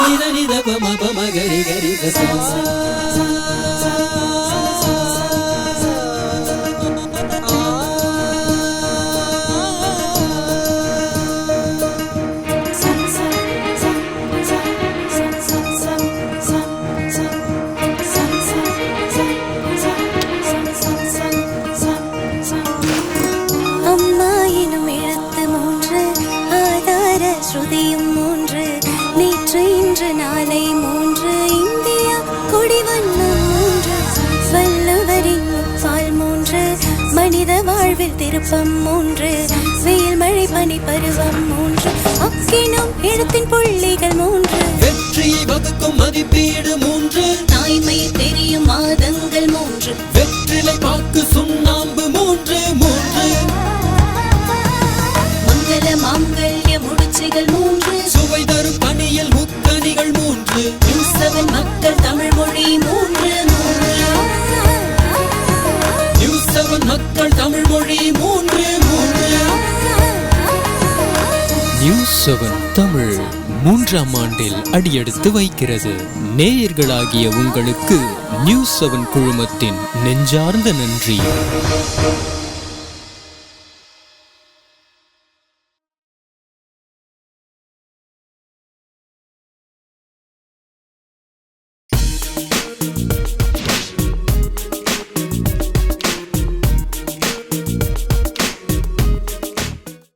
నిద నిద పమ పమ గరి గరి గసా மனித வாழ்வில் திருப்பம் மூன்று வெயில் மழை பனி பருவம் மூன்று அக்கினும் எழுத்தின் புள்ளிகள் மூன்று. வெற்றியை வகுக்கும் மதிப்பீடு மூன்று. தாய்மை தெரியும் மாதங்கள் மூன்று. வெற்றிலை பாக்கு சுண்ணாம்பு மூன்று மூன்று. மங்கள மாங்கல்ய முடிச்சுகள் மூன்று. சுவை தரும் பணியில் முக்கணிகள் மூன்று. மக்கள் தமிழ் மொழி மூன்று. மொழி மூன்று மூன்று. நியூஸ் செவன் தமிழ் மூன்றாம் ஆண்டில் அடியெடுத்து வைக்கிறது. நேயர்களாகிய உங்களுக்கு நியூஸ் செவன் குழுமத்தின் நெஞ்சார்ந்த நன்றி.